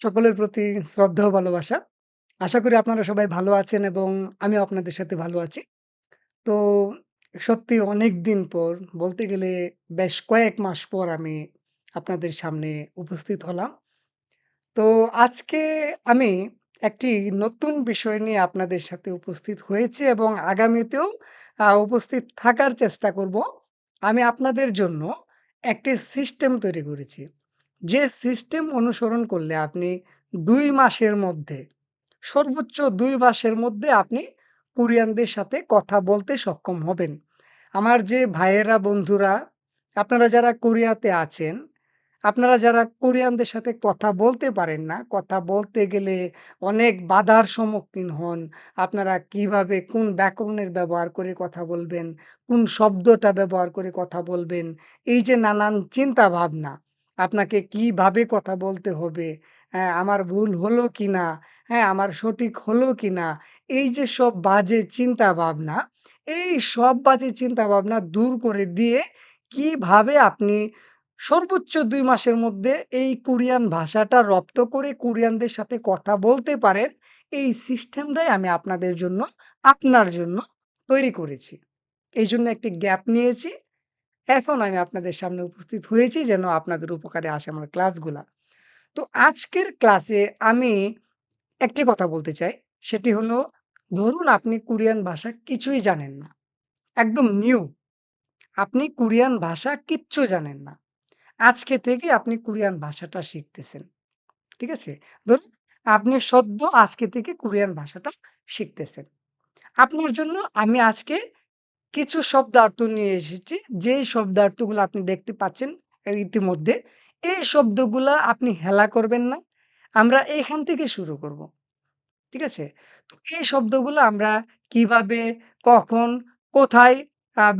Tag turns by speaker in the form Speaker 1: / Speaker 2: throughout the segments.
Speaker 1: সকলের প্রতি শ্রদ্ধা ও ভালোবাসা। আশা করি আপনারা সবাই ভালো আছেন এবং আমিও আপনাদের সাথে ভালো আছি। তো সত্যি অনেকদিন পর, বলতে গেলে বেশ কয়েক মাস পর আমি আপনাদের সামনে উপস্থিত হলাম। তো আজকে আমি একটি নতুন বিষয় নিয়ে আপনাদের সাথে উপস্থিত হয়েছি এবং আগামীতেও উপস্থিত থাকার চেষ্টা করব। আমি আপনাদের জন্য একটি সিস্টেম তৈরি করেছি। যে সিস্টেম অনুসরণ করলে আপনি দুই মাসের মধ্যে, সর্বোচ্চ দুই মাসের মধ্যে আপনি কোরিয়ানদের সাথে কথা বলতে সক্ষম হবেন। আমার যে ভাইয়েরা, বন্ধুরা, আপনারা যারা কোরিয়াতে আছেন, আপনারা যারা কোরিয়ানদের সাথে কথা বলতে পারেন না, কথা বলতে গেলে অনেক বাধার সম্মুখীন হন। আপনারা কীভাবে কোন ব্যাকরণের ব্যবহার করে কথা বলবেন, কোন শব্দটা ব্যবহার করে কথা বলবেন, এই যে নানান চিন্তা-ভাবনা, আপনাকে কীভাবে কথা বলতে হবে, হ্যাঁ, আমার ভুল হলো কি না হ্যাঁ, আমার সঠিক হলো কি না এই যে সব বাজে চিন্তা-ভাবনা, এই সব বাজে চিন্তা-ভাবনা দূর করে দিয়ে কীভাবে আপনি সর্বোচ্চ দুই মাসের মধ্যে এই কোরিয়ান ভাষাটা রপ্ত করে কোরিয়ানদের সাথে কথা বলতে পারেন, এই সিস্টেমটাই আমি আপনাদের জন্য, আপনার জন্য তৈরি করেছি। এই জন্য একটি গ্যাপ নিয়েছি। এখন আমি আপনাদের সামনে উপস্থিত হয়েছি যেন আপনাদের উপকারে আসে আমার ক্লাসগুলা। তো আজকের ক্লাসে আমি একটি কথা বলতে চাই। সেটি হলো, ধরুন আপনি কোরিয়ান ভাষা কিছুই জানেন না। একদম নিউ। আপনি কোরিয়ান ভাষা কিচ্ছু জানেন না। আজকে থেকে আপনি কোরিয়ান ভাষাটা শিখতেছেন। ঠিক আছে? ধরুন, আপনি সদ্য আজকে থেকে কোরিয়ান ভাষাটা শিখতেছেন। আপনার জন্য আমি আজকে কিছু শব্দার্থ নিয়ে এসেছি। যেই শব্দার্থগুলো আপনি দেখতে পাচ্ছেন ইতিমধ্যে, এই শব্দগুলা আপনি হেলা করবেন না। আমরা এখান থেকে শুরু করব। ঠিক আছে? তো এই শব্দগুলো আমরা কীভাবে, কখন, কোথায়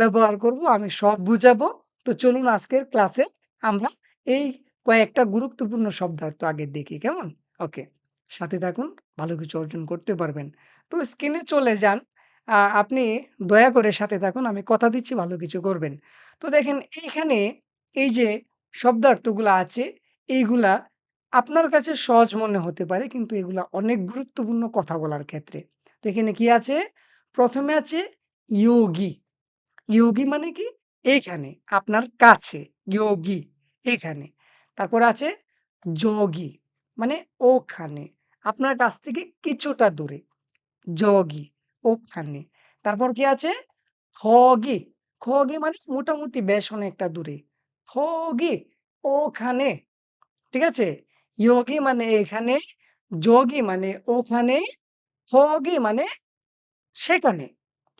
Speaker 1: ব্যবহার করব আমি সব বুঝাবো। তো চলুন আজকের ক্লাসে আমরা এই কয়েকটা গুরুত্বপূর্ণ শব্দার্থ আগে দেখি, কেমন? ওকে। সাথে থাকুন, ভালো কিছু অর্জন করতে পারবেন। তো স্ক্রিনে চলে যান। আপনি দয়া করে সাথে থাকুন। আমি কথা দিচ্ছি ভালো কিছু করবেন। তো দেখেন এইখানে এই যে শব্দার্থগুলা আছে, এইগুলা আপনার কাছে সহজ মনে হতে পারে কিন্তু এগুলা অনেক গুরুত্বপূর্ণ কথা বলার ক্ষেত্রে। তো এখানে কি আছে? প্রথমে আছে ইয়োগি। ইয়োগী মানে কি? এইখানে, আপনার কাছে। ইয়োগি এখানে। তারপর আছে যোগি মানে ওখানে। আপনার কাছ থেকে কিছুটা দূরে। যোগি ওখানে। তারপর কি আছে? খগি। খগি মানে মোটামুটি বেশ অনেকটা দূরে। খগি ওখানে। ঠিক আছে? ইয়োগি মানে এখানে, যোগি মানে ওখানে, খগি মানে সেখানে।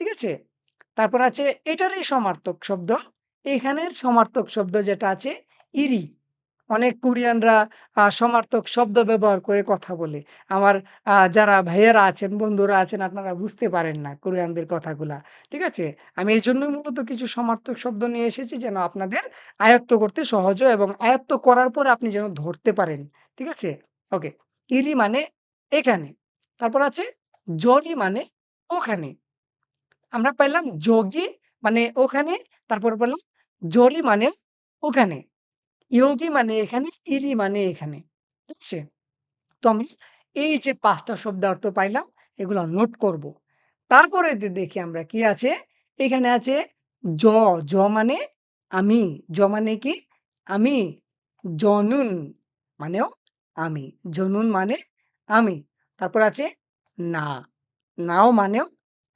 Speaker 1: ঠিক আছে? তারপর আছে এটারই সমার্থক শব্দ। এখানের সমার্থক শব্দ যেটা আছে ইরি। অনেক কোরিয়ানরা সমার্থক শব্দ ব্যবহার করে কথা বলে। আমার যারা ভাইয়েরা আছেন, বন্ধুরা আছেন আপনারা বুঝতে পারেন না কোরিয়ানদের কথাগুলা। ঠিক আছে? আমি এই জন্যই মূলত কিছু সমার্থক শব্দ নিয়ে এসেছি যেন আপনাদের আয়ত্ত করতে সহজ এবং আয়ত্ত করার পর আপনি যেন ধরতে পারেন। ঠিক আছে? ওকে। ইরি মানে এখানে। তারপর আছে জরি মানে ওখানে। আমরা পাইলাম যোগী মানে ওখানে, তারপর পেলাম জরি মানে ওখানে। ইয়োগি মানে এখানে, ইরি মানে এখানে। ঠিক আছে? তো আমি এই যে ৫ টা শব্দার্থ পাইলাম, এগুলা নোট করব। তারপরে দেখি আমরা কি আছে? এখানে আছে জ, জ মানে আমি। জ মানে কি? আমি। জনুন মানেও আমি। জনুন মানে আমি। তারপর আছে না। নাও মানেও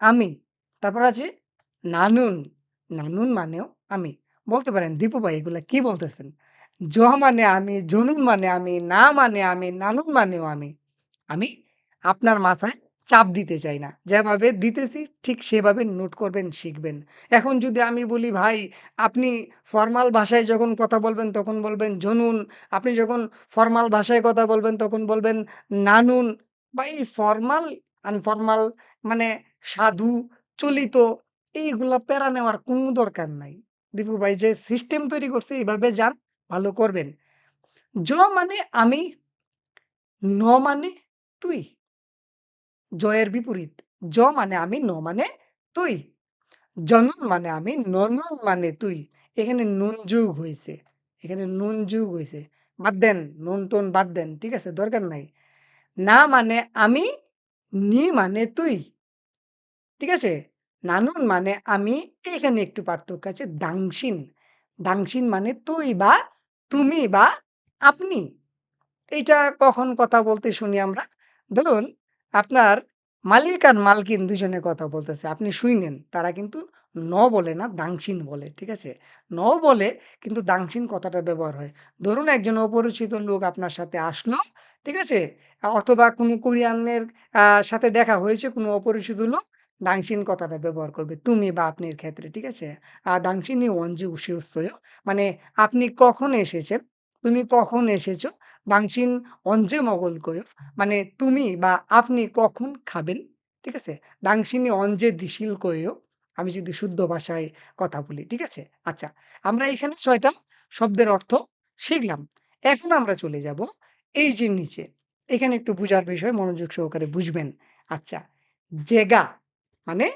Speaker 1: আমি। তারপর আছে নানুন। নানুন মানেও আমি। বলতে পারেন, "দীপু ভাই এগুলা কি বলতেছেন?" জ মানে আমি, জনুন মানে আমি, না মানে আমি, নানুন মানেও আমি। আমি আপনার মাথায় চাপ দিতে চাই না। যেভাবে দিতেছি ঠিক সেভাবে নোট করবেন, শিখবেন। এখন যদি আমি বলি, "ভাই আপনি ফর্মাল ভাষায় যখন কথা বলবেন তখন বলবেন জনুন, আপনি যখন ফর্মাল ভাষায় কথা বলবেন তখন বলবেন নানুন।" ভাই ফর্মাল আনফর্মাল মানে সাধু, চলিত এইগুলা প্যারা নেওয়ার কোনো দরকার নাই। দীপু ভাই যে সিস্টেম তৈরি করছে এইভাবে যান, ভালো করবেন। জ মানে আমি, ন মানে তুই। জ-এর বিপরীত। জ মানে আমি, ন মানে তুই। জনুন মানে আমি, ননুন মানে তুই। এখানে নুন যুগ হইছে। এখানে নুন যুগ হইছে। বাদ দেন। নুন-টুন বাদ দেন। ঠিক আছে? দরকার নাই। না মানে আমি, নি মানে তুই। ঠিক আছে? নানুন মানে আমি, এইখানে একটু পার্থক্য আছে। দাংশিন, দাংশিন মানে তুই বা তুমি বা আপনি। এটা কখন কথা বলতে শুনি আমরা? ধরুন আপনার মালিক আর মালকিন দুজনে কথা বলতেছে। আপনি শুইনেন। তারা কিন্তু ন বলে না, দাংশিন বলে। ঠিক আছে? ন বলে কিন্তু দাংশিন কথাটা ব্যবহার হয়। ধরুন একজন অপরিচিত লোক আপনার সাথে আসলো। ঠিক আছে? অথবা কোনো কোরিয়ানের সাথে দেখা হয়েছে কোনো অপরিচিত লোক, দাংশিন কথাটা ব্যবহার করবে, তুমি বা আপনার ক্ষেত্রে, ঠিক আছে? আর দাংশিনী ওয়ানজি উশিউস্তয় মানে আপনি কখন এসেছেন? তুমি কখন এসেছ? দাংশিন অঞ্জে মগল কয় মানে তুমি বা আপনি কখন খাবেন? ঠিক আছে? দাংশিনী অঞ্জে দিশিল কয়ও আমি যদি শুদ্ধ ভাষায় কথা বলি, ঠিক আছে? আচ্ছা আমরা এখানে ছয়টা শব্দের অর্থ শিখলাম। এখন আমরা চলে যাব এই যে নিচে। এখানে একটু বুঝার বিষয়, মনোযোগ সহকারে বুঝবেন। আচ্ছা জেগা। মানে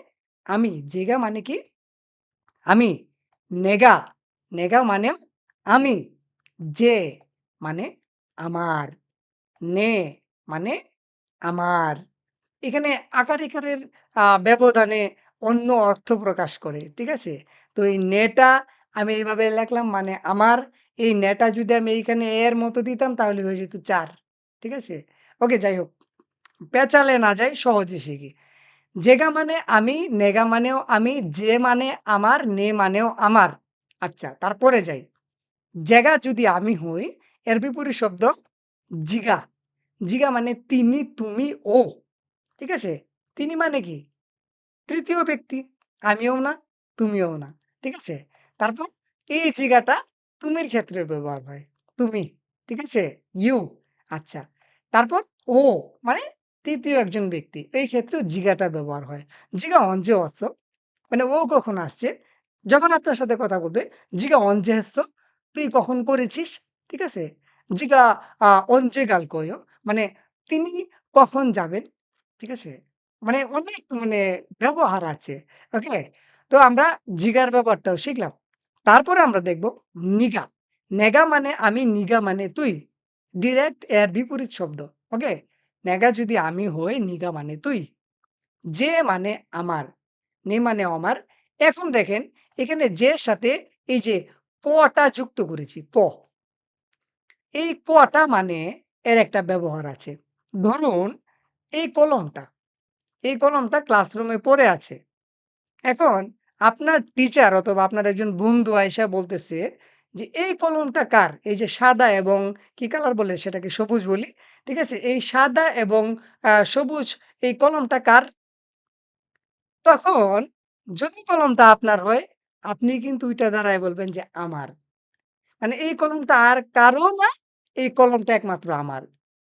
Speaker 1: আমি, জেগা মানে কি? আমি, নেগা নেগা মানে আমি, যে মানে আমার, নে মানে আমার। এখানে আকার ইকারের ব্যবধানে অন্য অর্থ প্রকাশ করে, ঠিক আছে? তো এই নেটা আমি এইভাবে লেখলাম মানে আমার, এই নেটা যদি আমি এইখানে এর মতো দিতাম তাহলে হয়ে যেত চার, ঠিক আছে? ওকে, যাই হোক। পেঁচালে না যাই সহজে শিখি। জেগা মানে আমি, নেগা মানেও আমি, যে মানে আমার, নে মানেও আমার। আচ্ছা তারপরে যাই। জেগা যদি আমি হই, এর বিপরীত শব্দ জিগা। জিগা মানে তিনি, তুমি, ও। ঠিক আছে? তিনি মানে কি? তৃতীয় ব্যক্তি। আমিও না, তুমিও না। ঠিক আছে? তারপর এই জিগাটা তুমির ক্ষেত্রে ব্যবহার হয়। তুমি। ঠিক আছে? ইউ। আচ্ছা। তারপর ও মানে তৃতীয় একজন ব্যক্তি। এই ক্ষেত্রেও জিগাটা ব্যবহার হয়। জিগা অঞ্জে অস্ত মানে ও কখন আসছে? যখন আপনার সাথে কথা বলবে, জিগা অঞ্জে হেস্ত, তুই কখন করেছিস? ঠিক আছে? জিগা অঞ্জে গাল কয় মানে তিনি কখন যাবেন? ঠিক আছে? মানে অনেক মানে ব্যবহার আছে, ওকে? তো আমরা জিগার ব্যাপারটাও শিখলাম। তারপরে আমরা দেখব নিগা। নেগা মানে আমি, নিগা মানে তুই। ডিরেক্ট এর বিপরীত শব্দ, ওকে? নেগা যদি আমি হই, নিগা মানে তুই। যে মানে আমার। নে মানে আমার। এখন দেখেন এখানে যের সাথে এই যে কটা যুক্ত করেছি, ক। এই কটা মানে এর একটা ব্যবহার আছে। ধরুন এই কলমটা, এই কলমটা ক্লাসরুমে পড়ে আছে। এখন আপনার টিচার অথবা আপনার একজন বন্ধু আইসা বলতেছে যে, "এই কলমটা কার?" এই যে সাদা এবং কি কালার বলে সেটাকে সবুজ বলি। ঠিক আছে? এই সাদা এবং সবুজ এই কলমটা কার? তখন যদি কলমটা আপনার হয়, আপনি কিন্তু ওইটা দাঁড়ায় বলবেন যে, "আমার।" মানে এই কলমটা আর কারও না, এই কলমটা একমাত্র আমার।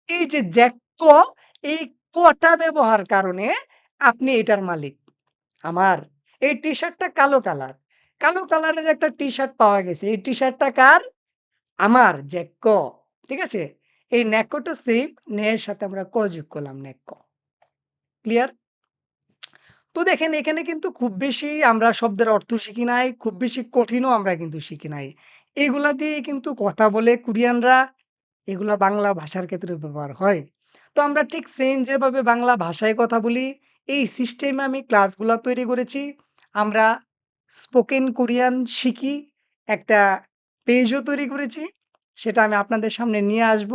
Speaker 1: এই যে যে ক, এই কটা ব্যবহার কারণে আপনি এটার মালিক। আমার। এই টি-শার্টটা কালো কালার। কালো কালারের একটা টি-শার্ট পাওয়া গেছে। এই টি-শার্টটা কার? আমার, যে ক। ঠিক আছে? এই ন্যাক্কটা সেম, নে এর সাথে আমরা ক যোগ করলাম, নেক্ক। ক্লিয়ার? তো দেখেন এখানে কিন্তু খুব বেশি আমরা শব্দের অর্থ শিখি নাই, খুব বেশি কঠিনও আমরা কিন্তু শিখি নাই। এগুলা দিয়ে কিন্তু কথা বলে কোরিয়ানরা, এগুলা বাংলা ভাষার ক্ষেত্রে ব্যবহার হয়। তো আমরা ঠিক সেম যেভাবে বাংলা ভাষায় কথা বলি, এই সিস্টেমে আমি ক্লাসগুলা তৈরি করেছি। আমরা স্পোকেন কোরিয়ান শিখি, একটা পেজও তৈরি করেছি। সেটা আমি আপনাদের সামনে নিয়ে আসব।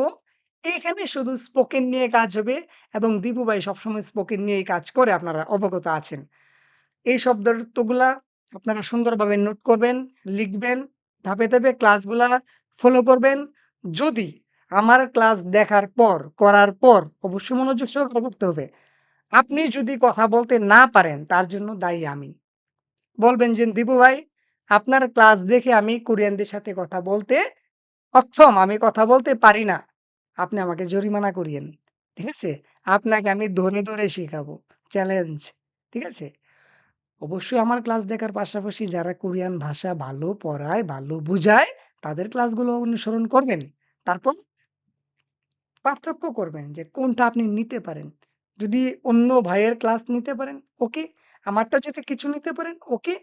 Speaker 1: এইখানে শুধু স্পোকেন নিয়ে কাজ হবে এবং দীপু ভাই সবসময় স্পোকেন নিয়েই কাজ করে আপনারা অবগত আছেন। এই শব্দার্থগুলা আপনারা সুন্দরভাবে নোট করবেন, লিখবেন, ধাপে, ধাপে ক্লাসগুলা ফলো করবেন। যদি আমার ক্লাস দেখার পর, করার পর অবশ্যই মনোযোগ সহকারে করতে হবে। আপনি যদি কথা বলতে না পারেন তার জন্য দায়ী আমি। বলবেন যে, "দীপু ভাই আপনার ক্লাস দেখে আমি কোরিয়ানদের সাথে কথা বলতে অক্ষম, আমি কথা বলতে পারি না। আপনি আমাকে জরিমানা করিয়েন।" ঠিক আছে? আপনাকে আমি ধরে, ধরে শিখাবো। চ্যালেঞ্জ। ঠিক আছে? অবশ্যই আমার ক্লাস দেখার পাশাপাশি যারা কোরিয়ান ভাষা ভালো পড়ায়, ভালো বুঝায় তাদের ক্লাসগুলো অনুসরণ করবেন। তারপর পার্থক্য করবেন যে কোনটা আপনি নিতে পারেন। যদি অন্য ভাইয়ের ক্লাস নিতে পারেন, ওকে। আমারটা যদি কিছু নিতে পারেন, ওকে।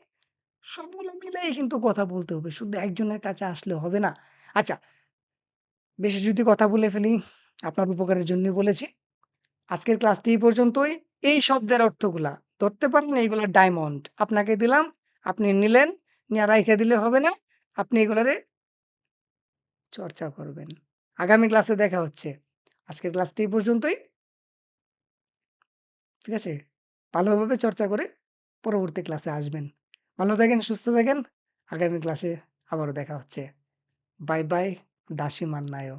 Speaker 1: সবগুলো মিলায়েই কিন্তু কথা বলতে হবে। শুধু একজনের কাছে আসলে হবে না। আচ্ছা বেশি যদি কথা বলে ফেলি, আপনার উপকারের জন্যই বলেছি। আজকের ক্লাসটি এই পর্যন্তই। এই শব্দের অর্থগুলা ধরতে পারেন এইগুলা ডায়মন্ড। আপনাকে দিলাম, আপনি নিলেন, নিয়া রাইখা দিলে হবে না। আপনি এগুলারে চর্চা করবেন। আগামী ক্লাসে দেখা হচ্ছে। আজকের ক্লাসটি এই পর্যন্তই। ঠিক আছে? ভালোভাবে চর্চা করে পরবর্তী ক্লাসে আসবেন। ভালো থাকেন, সুস্থ থাকেন। আগামী ক্লাসে আবারও দেখা হচ্ছে। Bye, bye. দাসী মান্নায়ও।